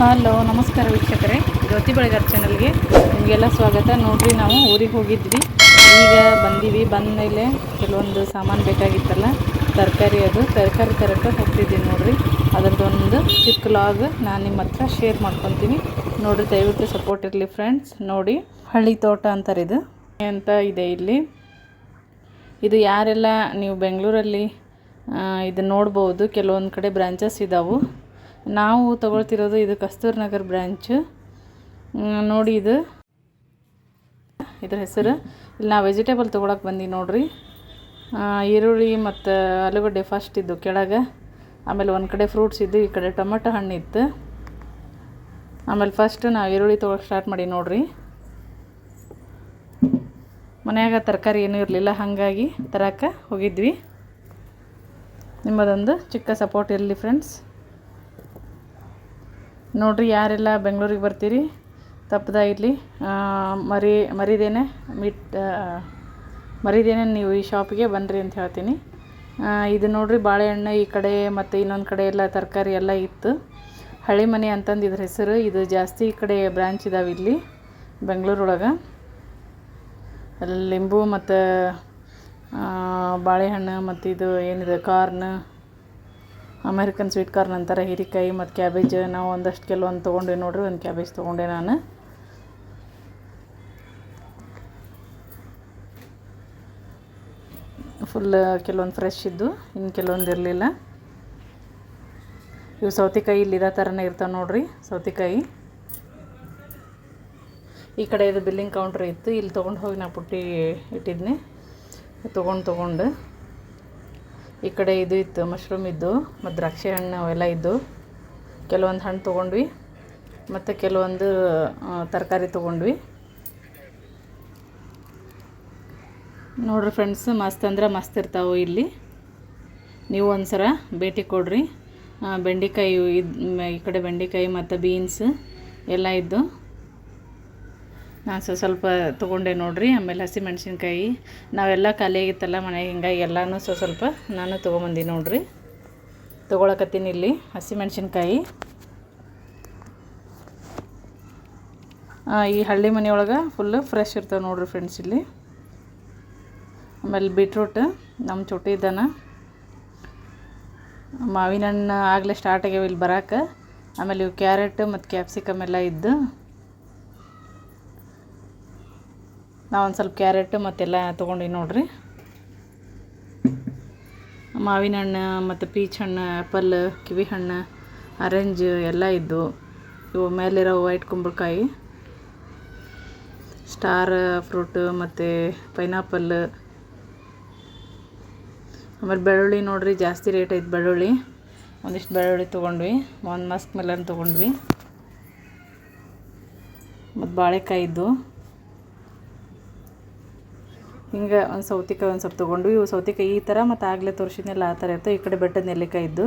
Hello, ನಮಸ್ಕಾರ ವೀಕ್ಷಕರೇ. ಜ್ಯೋತಿ ಬೆಳಗಾರ್ ಚಾನಲ್ಗೆ ನಿಮಗೆಲ್ಲ ಸ್ವಾಗತ. ನೋಡಿರಿ, ನಾವು ಊರಿಗೆ ಹೋಗಿದ್ವಿ. ಈಗ ಬಂದೀವಿ. ಬಂದ ಮೇಲೆ ಕೆಲವೊಂದು ಸಾಮಾನು ಬೇಕಾಗಿತ್ತಲ್ಲ, ತರಕಾರಿ ಅದು. ತರಕಾರಿ ತರಕ್ಕೆ ಹೋಗ್ತಿದ್ದೀನಿ ನೋಡಿರಿ. ಅದರದ್ದೊಂದು ಚಿಕ್ಕ ಲಾಗ್ ನಾನು ನಿಮ್ಮ ಹತ್ರ ಶೇರ್ ಮಾಡ್ಕೊತೀನಿ. ನೋಡಿರಿ, ದಯವಿಟ್ಟು ಸಪೋರ್ಟ್ ಇರಲಿ ಫ್ರೆಂಡ್ಸ್ ನೋಡಿ, ಹಳ್ಳಿ ತೋಟ ಅಂತಾರೆ ಇದು. ಅಂತ ಇದೆ ಇಲ್ಲಿ? ಇದು ಯಾರೆಲ್ಲ ನೀವು ಬೆಂಗಳೂರಲ್ಲಿ ಇದು ನೋಡ್ಬೋದು, ಕೆಲವೊಂದು ಕಡೆ ಬ್ರಾಂಚಸ್ ಇದ್ದಾವೆ ನಾವು ತಗೊಳ್ತಿರೋದು ಇದು ಕಸ್ತೂರ್ ನಗರ್ ಬ್ರ್ಯಾಂಚ್ ನೋಡಿ ಇದು. ಇದ್ರ ಹೆಸರು. ಇಲ್ಲಿ ನಾವು ವೆಜಿಟೇಬಲ್ ತೊಗೊಳಕ್ಕೆ ಬಂದು ನೋಡಿರಿ. ಈರುಳ್ಳಿ ಮತ್ತು ಆಲೂಗಡ್ಡೆ ಫಸ್ಟ್ ಇದ್ದು ಕೆಳಗೆ. ಆಮೇಲೆ ಒಂದು ಕಡೆ ಫ್ರೂಟ್ಸ್ ಇದ್ದು, ಈ ಕಡೆ ಟೊಮೆಟೊ ಹಣ್ಣು ಇತ್ತು. ಆಮೇಲೆ ಫಸ್ಟ್ ನಾವು ಈರುಳ್ಳಿ ತೊಗೊಳಕ್ಕೆ ಸ್ಟಾರ್ಟ್ ಮಾಡಿ ನೋಡಿರಿ. ಮನೆಯಾಗ ತರಕಾರಿ ಏನೂ ಇರಲಿಲ್ಲ, ಹಾಗಾಗಿ ತರಕ್ಕೆ ಹೋಗಿದ್ವಿ. ನಿಮ್ಮದೊಂದು ಚಿಕ್ಕ ಸಪೋರ್ಟ್ ಇರಲಿ ಫ್ರೆಂಡ್ಸ್ ನೋಡ್ರಿ, ಯಾರೆಲ್ಲ ಬೆಂಗಳೂರಿಗೆ ಬರ್ತೀರಿ? ತಪ್ಪದ ಇರಲಿ. ಮರಿ, ಮರಿದೇನೆ ಮಿಟ್ ಮರಿದೇನೆ ನೀವು ಈ ಶಾಪಿಗೆ ಬನ್ನಿರಿ ಅಂತ ಹೇಳ್ತೀನಿ. ಇದು ನೋಡಿರಿ, ಬಾಳೆಹಣ್ಣು ಈ ಕಡೆ ಮತ್ತು ಇನ್ನೊಂದು ಕಡೆ ಎಲ್ಲ ತರಕಾರಿ ಎಲ್ಲ ಇತ್ತು. ಹಳಿ ಮನೆ ಅಂತಂದು ಇದ್ರ ಹೆಸರು. ಇದು ಜಾಸ್ತಿ ಈ ಕಡೆ ಬ್ರ್ಯಾಂಚ್ ಇದಾವೆ ಇಲ್ಲಿ, ಬೆಂಗಳೂರೊಳಗೆ. ಅಲ್ಲಿ ಲಿಂಬು ಮತ್ತು ಬಾಳೆಹಣ್ಣು ಮತ್ತು ಇದು ಏನಿದೆ, ಕಾರ್ನ್ ಅಮೇರಿಕನ್ ಸ್ವೀಟ್ ಕಾರ್ನ್ ಅಂತಾರೆ, ಹೀರಿಕಾಯಿ ಮತ್ತು ಕ್ಯಾಬೇಜ್. ನಾವು ಒಂದಷ್ಟು ಕೆಲವೊಂದು ತೊಗೊಂಡೆ ನೋಡ್ರಿ, ಒಂದು ಕ್ಯಾಬೇಜ್ ತೊಗೊಂಡೆ ನಾನು. ಫುಲ್ ಕೆಲವೊಂದು ಫ್ರೆಶ್ ಇದ್ದು ಇನ್ನು ಕೆಲವೊಂದು ಇರಲಿಲ್ಲ. ಇವು ಸೌತೆಕಾಯಿ ಇಲ್ಲಿ ಇದೇ ಥರನೇ ಇರ್ತಾವೆ ನೋಡ್ರಿ, ಸೌತೆಕಾಯಿ. ಈ ಕಡೆ ಇದು ಬಿಲ್ಲಿಂಗ್ ಕೌಂಟ್ರ್ ಇತ್ತು, ಇಲ್ಲಿ ತೊಗೊಂಡು ಹೋಗಿ ನಾ ಪುಟ್ಟಿ ಇಟ್ಟಿದ್ನಿ. ತೊಗೊಂಡು ತೊಗೊಂಡು. ಈ ಕಡೆ ಇದು ಇತ್ತು ಮಶ್ರೂಮ್ ಇದ್ದು, ಮತ್ತು ದ್ರಾಕ್ಷಿ ಹಣ್ಣು ಅವೆಲ್ಲ ಇದ್ದು. ಕೆಲವೊಂದು ಹಣ್ಣು ತೊಗೊಂಡ್ವಿ, ಮತ್ತು ಕೆಲವೊಂದು ತರಕಾರಿ ತೊಗೊಂಡ್ವಿ. ನೋಡ್ರಿ ಫ್ರೆಂಡ್ಸ್ ಮಸ್ತ್ ಅಂದ್ರೆ ಮಸ್ತ್ ಇರ್ತಾವೆ ಇಲ್ಲಿ. ನೀವು ಒಂದು ಸಲ ಭೇಟಿ ಕೊಡ್ರಿ. ಬೆಂಡೆಕಾಯಿ ಇದು, ಈ ಕಡೆ ಬೆಂಡೆಕಾಯಿ ಮತ್ತು ಬೀನ್ಸ್ ಎಲ್ಲ ಇದ್ದು. ನಾನು ಸೊ ಸ್ವಲ್ಪ ತೊಗೊಂಡೆ ನೋಡಿರಿ, ಆಮೇಲೆ ಹಸಿಮೆಣ್ಸಿನ್ಕಾಯಿ ನಾವೆಲ್ಲ ಖಾಲಿ ಆಗಿತ್ತಲ್ಲ ಮನೆಗೆ, ಹಿಂಗಾಗಿ ಎಲ್ಲನೂ ಸೊ ಸ್ವಲ್ಪ ನಾನು ತೊಗೊಂಬಂದಿ ನೋಡಿರಿ. ತೊಗೊಳಕತ್ತೀನಿ ಇಲ್ಲಿ ಹಸಿಮೆಣ್ಸಿನ್ಕಾಯಿ ಈ ಹಳ್ಳಿ ಮನೆಯೊಳಗೆ ಫುಲ್ಲು ಫ್ರೆಶ್ ಇರ್ತವೆ ನೋಡ್ರಿ ಫ್ರೆಂಡ್ಸ್ ಇಲ್ಲಿ. ಆಮೇಲೆ ಬೀಟ್ರೂಟ್ ನಮ್ಮ ಚುಟ್ಟಿ ಇದ್ದಾನ ಮಾವಿನ ಹಣ್ಣು ಆಗಲೇ ಸ್ಟಾರ್ಟ್ ಆಗ್ಯಾವ ಇಲ್ಲಿ ಬರಕ್ಕೆ ಆಮೇಲೆ ಇವು ಕ್ಯಾರೆಟ್ ಮತ್ತು ಕ್ಯಾಪ್ಸಿಕಮ್ ಎಲ್ಲ ಇದ್ದು ನಾವು ಒಂದು ಸ್ವಲ್ಪ ಕ್ಯಾರೆಟ್ ಮತ್ತೆಲ್ಲ ತೊಗೊಂಡಿವಿ ನೋಡಿರಿ. ಮಾವಿನ ಹಣ್ಣು ಮತ್ತು ಪೀಚ್ ಹಣ್ಣು ಆ್ಯಪಲ್ ಕಿವಿ ಹಣ್ಣು, ಆರೆಂಜ್ ಎಲ್ಲ ಇದ್ದು ಇವು ಮೇಲಿರೋ ವೈಟ್ ಕುಂಬಳಕಾಯಿ, ಸ್ಟಾರ್ ಫ್ರೂಟ್ ಮತ್ತು ಪೈನಾಪಲ್. ಆಮೇಲೆ ಬೆಳ್ಳುಳ್ಳಿ ನೋಡಿರಿ, ಜಾಸ್ತಿ ರೇಟ್ ಐತೆ ಬೆಳ್ಳುಳ್ಳಿ. ಒಂದಿಷ್ಟು ಬೆಳ್ಳುಳ್ಳಿ ತೊಗೊಂಡ್ವಿ, ಒಂದು ಮಸ್ಕ್ ಮೆಲನ್ ತೊಗೊಂಡ್ವಿ. ಮತ್ತು ಬಾಳೆಕಾಯಿ ಇದ್ದು. ಹಿಂಗೆ ಒಂದು ಸೌತೆಕಾಯಿ ಒಂದು ಸ್ವಲ್ಪ ತೊಗೊಂಡ್ವಿ ಇವು ಸೌತೆಕಾಯಿ ಈ ಥರ ಮತ್ತು ಆಗಲೇ ತೋರಿಸಿದ್ನೆಲ್ಲ ಆ ಥರ ಇತ್ತು. ಈ ಕಡೆ ಬೆಟ್ಟದ ನೆಲ್ಲಿಕಾಯಿ ಇದ್ದು.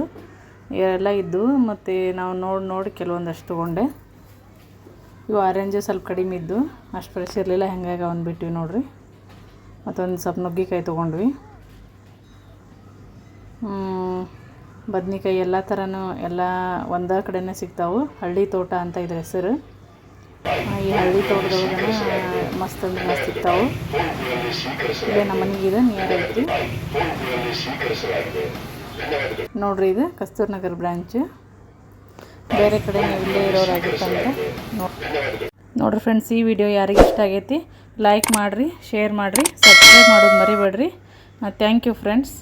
ಎಲ್ಲ ಇದ್ದು ಮತ್ತು ನಾವು ನೋಡಿ ನೋಡಿ ಕೆಲವೊಂದಷ್ಟು ತೊಗೊಂಡೆ. ಇವು ಆರೆಂಜು ಸ್ವಲ್ಪ ಕಡಿಮೆ ಇದ್ದು. ಅಷ್ಟು ಫ್ರೆಶ್ ಇರಲಿಲ್ಲ, ಹಾಗಾಗಿ ಅವ್ನು ಬಿಟ್ವಿ ನೋಡಿರಿ. ಮತ್ತೊಂದು ಸ್ವಲ್ಪ ನುಗ್ಗಿಕಾಯಿ ತೊಗೊಂಡ್ವಿ. ಬದ್ನಿಕಾಯಿ ಎಲ್ಲ ಥರನೂ ಎಲ್ಲ ಒಂದೇ ಕಡೆನೇ ಸಿಗ್ತಾವೆ. ಹಳ್ಳಿ ತೋಟ ಅಂತ ಇದ್ರ ಹೆಸರು. ಈ ಹಳ್ಳಿ ತೋಟದೊಳಗನ ಮಸ್ತ್ ಮಸ್ತ್ ಇರ್ತಾವೆ. ಇಲ್ಲೇ ನಮ್ಮ ಮನೆಗಿದೆ ನಿಯರ್ ಐತಿ ನೋಡ್ರಿ ಇದು, ಕಸ್ತೂರ್ ನಗರ್ ಬ್ರ್ಯಾಂಚ್ ಬೇರೆ ಕಡೆ ನೀವು ಇಲ್ಲೇ ಇರೋರಾಗಿತ್ತಂದ್ರೆ ನೋಡಿ ನೋಡ್ರಿ ಫ್ರೆಂಡ್ಸ್ ಈ ವಿಡಿಯೋ ಯಾರಿಗೆ ಇಷ್ಟ ಆಗೈತಿ ಲೈಕ್ ಮಾಡಿರಿ ಶೇರ್ ಮಾಡಿರಿ ಸಬ್ಸ್ಕ್ರೈಬ್ ಮಾಡೋದು ಮರಿಬೇಡ್ರಿ. Thank you friends